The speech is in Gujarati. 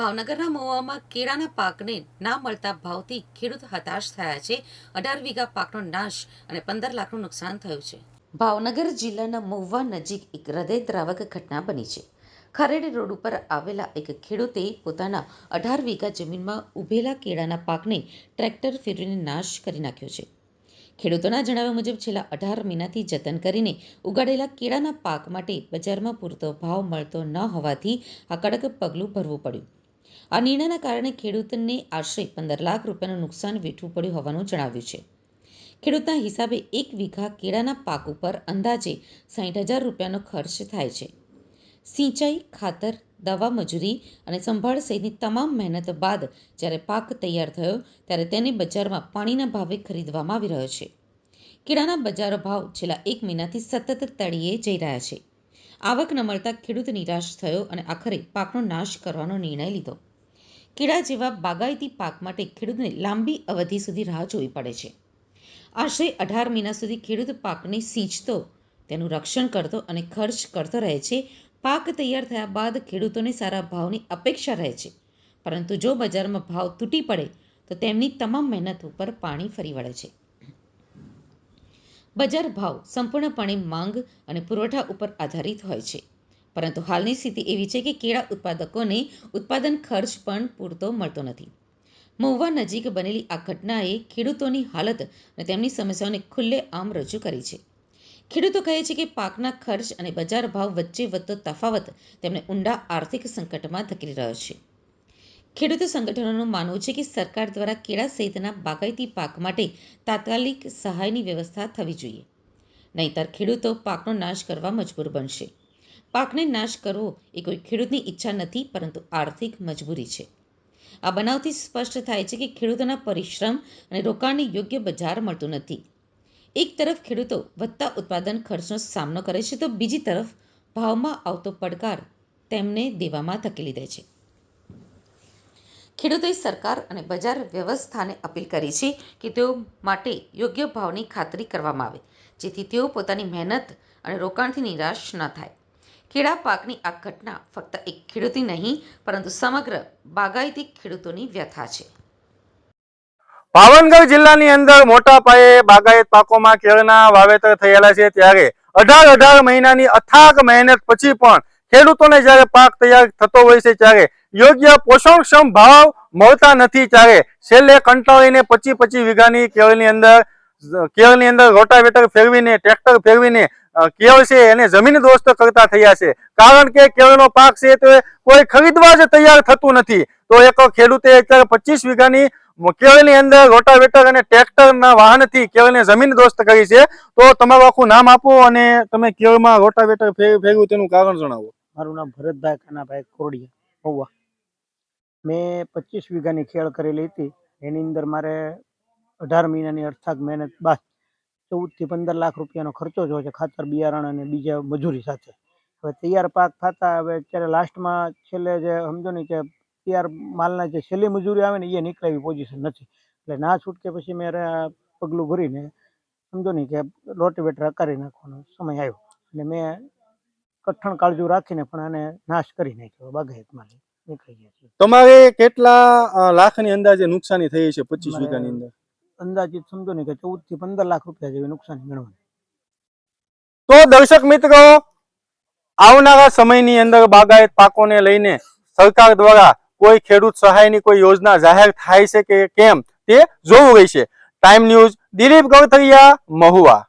ભાવનગરના મહુવામાં કેળાના પાકને ના મળતા ભાવથી ખેડૂત હતાશ થયા છે. અઢાર વીઘા પાકનો નાશ અને પંદર લાખનું નુકસાન થયું છે. ભાવનગર જિલ્લાના મહુવા નજીક એક હૃદયદ્રાવક ઘટના બની છે. ખારેડી રોડ ઉપર આવેલા એક ખેડૂતે પોતાના અઢાર વીઘા જમીનમાં ઉભેલા કેળાના પાકને ટ્રેક્ટર ફેરવીને નાશ કરી નાખ્યો છે. ખેડૂતોના જણાવ્યા મુજબ, છેલ્લા અઢાર મહિનાથી જતન કરીને ઉગાડેલા કેળાના પાક માટે બજારમાં પૂરતો ભાવ મળતો ન હોવાથી આ કડક પગલું ભરવું પડ્યું. આ નિર્ણયના કારણે ખેડૂતને આશરે પંદર લાખ રૂપિયાનું નુકસાન વેઠવું પડ્યું હોવાનું જણાવ્યું છે. ખેડૂતના હિસાબે એક વીઘા કેળાના પાક ઉપર અંદાજે સાઠ હજાર રૂપિયાનો ખર્ચ થાય છે. સિંચાઈ, ખાતર, દવા મજૂરી અને સંભાળ સહિતની તમામ મહેનત બાદ જ્યારે પાક તૈયાર થયો ત્યારે તેને બજારમાં પાણીના ભાવે ખરીદવામાં આવી રહ્યો છે. કેળાના બજાર ભાવ છેલ્લા એક મહિનાથી સતત તળિયે જઈ રહ્યા છે. આવક ન મળતા ખેડૂત નિરાશ થયો અને આખરે પાકનો નાશ કરવાનો નિર્ણય લીધો. કેળા જેવા બાગાયતી પાક માટે ખેડૂતને લાંબી અવધિ સુધી રાહ જોવી પડે છે. આશરે અઢાર મહિના સુધી ખેડૂત પાકને સિંચતો, તેનું રક્ષણ કરતો અને ખર્ચ કરતો રહે છે. પાક તૈયાર થયા બાદ ખેડૂતોને સારા ભાવની અપેક્ષા રહે છે. પરંતુ જો બજારમાં ભાવ તૂટી પડે, તો તેમની તમામ મહેનત ઉપર પાણી ફરી વળે છે. બજાર ભાવ સંપૂર્ણપણે માંગ અને પુરવઠા ઉપર આધારિત હોય છે. પરંતુ હાલની સ્થિતિ એવી છે કે કેળા ઉત્પાદકોને ઉત્પાદન ખર્ચ પણ પૂરતો મળતો નથી. મહુવા નજીક બનેલી આ ઘટનાએ ખેડૂતોની હાલત અને તેમની સમસ્યાઓને ખુલ્લે આમ રજૂ કરી છે. ખેડૂતો કહે છે કે પાકના ખર્ચ અને બજાર ભાવ વચ્ચે વધતો તફાવત તેમને ઊંડા આર્થિક સંકટમાં ધકેલી રહ્યો છે. ખેડૂત સંગઠનોનું માનવું છે કે સરકાર દ્વારા કેળા સહિતના બાગાયતી પાક માટે તાત્કાલિક સહાયની વ્યવસ્થા થવી જોઈએ. નહીંતર ખેડૂતો પાકનો નાશ કરવા મજબૂર બનશે. પાકને નાશ કરવો એ કોઈ ખેડૂતની ઈચ્છા નથી, પરંતુ આર્થિક મજબૂરી છે. આ બનાવથી સ્પષ્ટ થાય છે કે ખેડૂતોના પરિશ્રમ અને રોકાણને યોગ્ય બજાર મળતું નથી. એક તરફ ખેડૂતો વધતા ઉત્પાદન ખર્ચનો સામનો કરે છે, તો બીજી તરફ ભાવમાં આવતો પડકાર તેમને દેવામાં ધકેલી દે છે. ખેડૂતોએ સરકાર અને બજાર વ્યવસ્થાને અપીલ કરી છે કે તેઓ માટે યોગ્ય ભાવની ખાતરી કરવામાં આવે, જેથી તેઓ પોતાની મહેનત અને રોકાણથી નિરાશ ન થાય. કેળા પાકની આ ઘટના ફક્ત એક ખેડૂતની નહીં, પરંતુ સમગ્ર બાગાયતી ખેડૂતોની વ્યથા છે. ભાવનગર જિલ્લાની અંદર મોટા પાયે બાગાયત પાકોમાં કેળના વાવેતર થયેલા છે. ત્યારે અઢાર અઢાર મહિનાની અથાગ મહેનત પછી પણ ખેડૂતોને જ્યારે પાક તૈયાર થતો હોય છે, ત્યારે યોગ્ય પોષણક્ષમ ભાવ મળતા નથી ત્યારે છેલ્લે કંટાળીને પચી પચી વીઘાની કેળની અંદર કેળની અંદર રોટાવેટર ફેરવીને, ટ્રેક્ટર ફેરવીને કેળ છે એને જમીન દોસ્ત કરતા થયા છે. કારણ કે કેળનો પાક છે તે કોઈ ખરીદવા જ તૈયાર થતું નથી. તો એક ખેડૂતે અત્યારે પચીસ વીઘાની કેળની અંદર રોટાવેટર અને ટ્રેક્ટરના વાહનથી કેળને જમીન દોસ્ત કરી છે. તો તમારું આખું નામ આપો અને તમે કેળમાં રોટાવેટર ફેર- ફેરવ્યું તેનું કારણ જણાવો. મારું નામ ભરતભાઈ કાનાભાઈ કોરડિયા મહુવા મેં પચીસ વીઘાની ખેડ કરેલી હતી. એની અંદર મારે અઢાર મહિનાની અર્થાગ મહેનત બાદ ચૌદથી પંદર લાખ રૂપિયાનો ખર્ચો જો છે ખાતર, બિયારણ અને બીજા મજૂરી સાથે. હવે તૈયાર પાક થતા હવે અત્યારે લાસ્ટમાં છેલ્લે જે સમજો ને કે તૈયાર માલના જે છેલ્લી મજૂરી આવે ને એ નીકળાવી પોઝિશન નથી. એટલે ના છૂટકે પછી મેં પગલું ભરીને સમજો ને કે રોટિવેટર કરી નાખવાનો સમય આવ્યો. અને મેં કઠણ કાળજુ રાખીને પણ આને નાશ કરી નાખ્યો બાગાયતમાં. નીકળી ગયા છે તમારે કેટલા લાખની અંદાજે નુકસાની થઈ છે પચીસ વીઘાની અંદર? અંદાજિત સમજો ને કે ચૌદથી પંદર લાખ રૂપિયા જેવી નુકસાની ગણવાની. તો દર્શક મિત્રો આવનારા સમયની અંદર બાગાયત પાકોને લઈને સરકાર દ્વારા કોઈ ખેડૂત સહાયની કોઈ યોજના જાહેર થાય છે કે કેમ તે જોવું રહેશે. Time News Dilip Gothariya Mahuva.